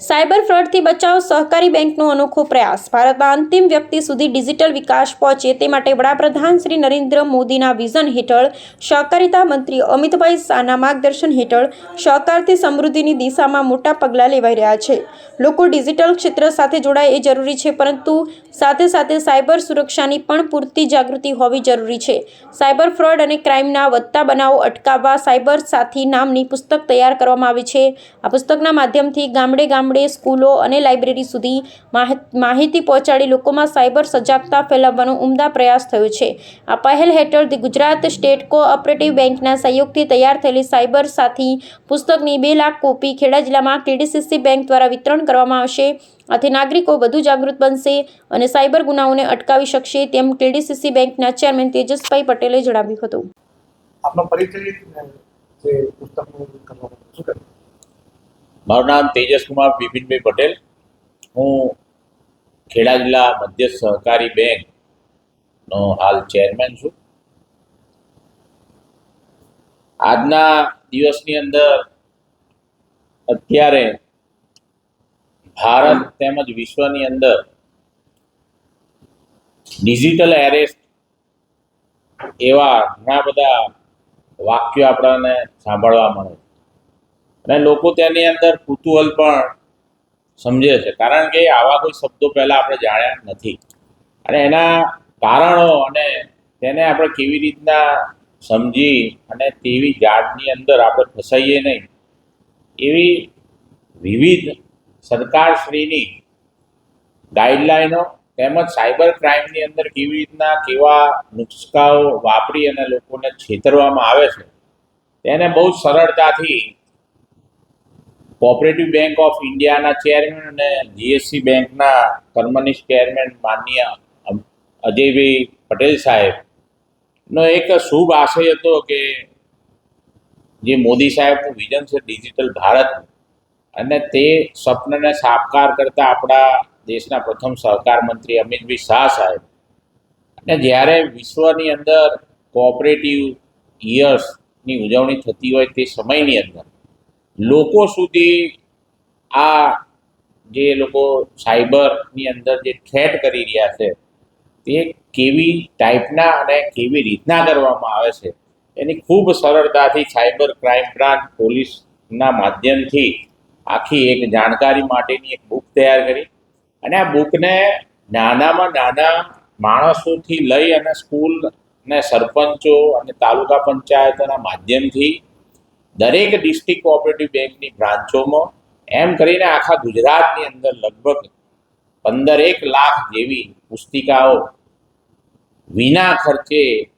ફ્રોડથી બચાવ સહકારી બેંકનો અનોખો પ્રયાસ. ભારતના અંતિમ વ્યક્તિ સુધી ડિજિટલ વિકાસ પહોંચે તે માટે વડાપ્રધાન શ્રી નરેન્દ્ર મોદીના વિઝન હેઠળ સહકારિતા મંત્રી અમિતભાઈ શાહના માર્ગદર્શન હેઠળ સહકારથી સમૃદ્ધિની દિશામાં મોટા પગલાં લેવાઈ રહ્યા છે. લોકો ડિજિટલ ક્ષેત્ર સાથે જોડાય એ જરૂરી છે, પરંતુ સાથે સાથે સાયબર સુરક્ષાની પણ પૂરતી જાગૃતિ હોવી જરૂરી છે. સાયબર ફ્રોડ અને ક્રાઇમના વધતા બનાવો અટકાવવા સાયબર સાથી નામની પુસ્તક તૈયાર કરવામાં આવી છે. આ પુસ્તકના માધ્યમથી ગામડે ગામડે સ્કૂલો અને લાઇબ્રેરી સુધી માહિતી પહોંચાડી લોકોમાં સાયબર સજાગતા ફેલાવવાનો ઉમદા પ્રયાસ થયો છે. આ પહેલ હેઠળ ધી ગુજરાત સ્ટેટ કોઓપરેટિવ બેંકના સહયોગથી તૈયાર થયેલી સાયબર સાથી પુસ્તકની બે લાખ કોપી ખેડા જિલ્લામાં કેડીસીસી બેંક દ્વારા વિતરણ કરવામાં આવશે. આથી નાગરિકો વધુ જાગૃત બનશે અને સાયબર ગુનાઓને અટકાવી શકશે તેમ કેડીસીસી બેંકના ચેરમેન તેજસભાઈ પટેલે જણાવ્યું હતું. આપનો પરિચય જે પુસ્તકનું મારું નામ તેજસકુમાર બિપિનભાઈ પટેલ. હું ખેડા જિલ્લા મધ્ય સહકારી બેંકનો હાલ ચેરમેન છું. આજના દિવસની અંદર અત્યારે ભારત તેમજ વિશ્વની અંદર ડિજિટલ એરેસ્ટ એવા ઘણા બધા વાક્યો આપણને સાંભળવા મળે છે. અને લોકો તેની અંદર કુતૂહલ પણ સમજે છે. કારણ કે આવા કોઈ શબ્દો પહેલાં આપણે જાણ્યા નથી. અને એના કારણો અને તેને આપણે કેવી રીતના સમજી અને તેવી જાળની અંદર આપણે ફસાઈએ નહીં, એવી વિવિધ સરકારશ્રીની ગાઈડલાઈનો તેમજ સાયબર ક્રાઇમની અંદર કેવી રીતના કેવા નુસ્ખાઓ વાપરી અને લોકોને છેતરવામાં આવે છે, તેને બહુ સરળતાથી કોઓપરેટિવ બેંક ઓફ ઇન્ડિયાના ચેરમેન અને જીએસસી બેંકના કર્મનિષ્ઠ ચેરમેન માનનીય અજયભાઈ પટેલ સાહેબનો એક શુભ આશય હતો કે જે મોદી સાહેબનું વિઝન છે ડિજિટલ ભારત અને તે સ્વપ્નને સાકાર કરતા આપણા દેશના પ્રથમ સહકાર મંત્રી અમિતભાઈ શાહ સાહેબ. અને જ્યારે વિશ્વની અંદર કોઓપરેટિવ યર્સની ઉજવણી થતી હોય તે સમયની અંદર લોકો સુધી આ જે લોકો સાયબરની અંદર જે થ્રેટ કરી રહ્યા છે, તે કેવી ટાઈપના અને કેવી રીતના કરવામાં આવે છે, એની ખૂબ સરળતાથી સાયબર ક્રાઇમ બ્રાન્ચ પોલીસના માધ્યમથી આખી એક જાણકારી માટેની એક બુક તૈયાર કરી અને આ બુકને નાનામાં નાના માણસોથી લઈ અને સ્કૂલ અને સરપંચો અને તાલુકા પંચાયતોના માધ્યમથી દરેક ડિસ્ટ્રિક્ટ કોઓપરેટિવ બેંકની બ્રાન્ચોમાં એમ કરીને આખા ગુજરાતની અંદર લગભગ પંદર એક લાખ જેવી પુસ્તિકાઓ વિના ખર્ચે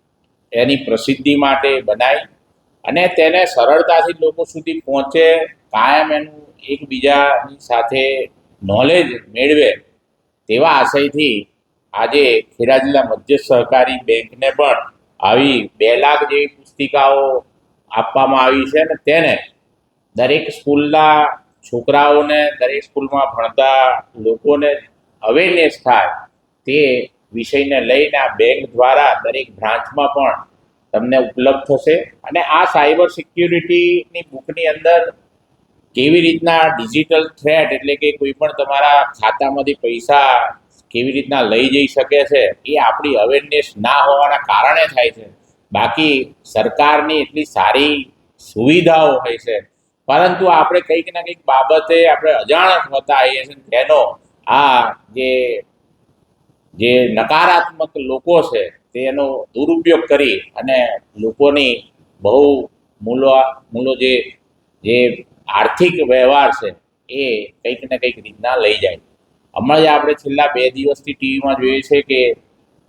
એની પ્રસિદ્ધિ માટે બનાવી અને તેને સરળતાથી લોકો સુધી પહોંચે, કાયમ એનું એકબીજાની સાથે નોલેજ મેળવે તેવા આશયથી આજે ખેડા જિલ્લા મધ્ય સહકારી બેંકને પણ આવી બે લાખ જેવી પુસ્તિકાઓ આપવામાં આવી છે અને તેને દરેક સ્કૂલના છોકરાઓને દરેક સ્કૂલમાં ભણતા લોકોને અવેરનેસ થાય તે વિષયને લઈને આ બેંક દ્વારા દરેક બ્રાન્ચમાં પણ તમને ઉપલબ્ધ થશે. અને આ સાયબર સિક્યુરિટીની બુકની અંદર કેવી રીતના ડિજિટલ થ્રેટ એટલે કે કોઈ પણ તમારા ખાતામાંથી પૈસા કેવી રીતના લઈ જઈ શકે છે એ આપણી અવેરનેસ ના હોવાના કારણે થાય છે. બાકી સરકારની એટલી સારી સુવિધાઓ હોય છે. પરંતુ આપણે કંઈક ના કંઈક બાબતે આપણે અજાણ હોતા આવીએ છીએ. તેનો આ જે જે નકારાત્મક લોકો છે, તેનો દુરુપયોગ કરી અને લોકોની બહુ મૂલો મૂલો જે જે આર્થિક વ્યવહાર છે, એ કંઈક ને કંઈક રીતના લઈ જાય. હમણાં જ આપણે છેલ્લા બે દિવસથી ટીવીમાં જોઈએ છે કે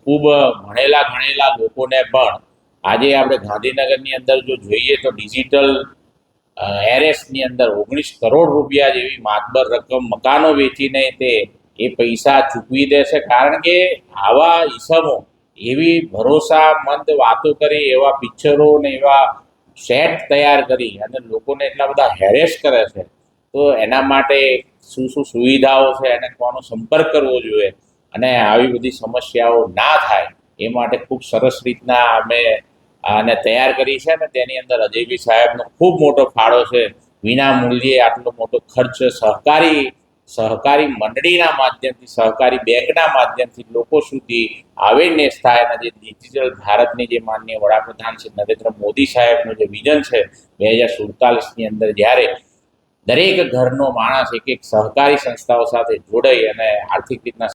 ખૂબ ભણેલા, ગણેલા લોકોને પણ આજે આપણે ગાંધીનગરની અંદર જો જોઈએ તો ડિજિટલ એરેસ્ટની અંદર ઓગણીસ કરોડ રૂપિયા જેવી માતબર રકમ મકાનો વેચીને તે એ પૈસા ચૂકવી દેશે. કારણ કે આવા ઈસમો એવી ભરોસામંદ વાતો કરી, એવા પિક્ચરો ને એવા સેટ તૈયાર કરી અને લોકોને એટલા બધા હેરેસ કરે છે, તો એના માટે શું શું સુવિધાઓ છે અને કોનો સંપર્ક કરવો જોઈએ અને આવી બધી સમસ્યાઓ ના થાય, એ માટે ખૂબ સરસ રીતના અમે આને તૈયાર કરી છે અને તેની અંદર અજયબી સાહેબનો ખૂબ મોટો ફાળો છે. વિના મૂલ્યે આટલો મોટો ખર્ચ સહકારી સહકારી મંડળીના માધ્યમથી, સહકારી બેંકના માધ્યમથી લોકો સુધી અવેરનેસ થાય અને જે ડિજિટલ ભારતની જે માનનીય વડાપ્રધાન શ્રી નરેન્દ્ર મોદી સાહેબનું જે વિઝન છે, બે હજાર સુડતાલીસની અંદર જ્યારે દરેક ઘરનો માણસ એક એક સહકારી સંસ્થાઓ સાથે જોડાઈ અને આર્થિક રીતના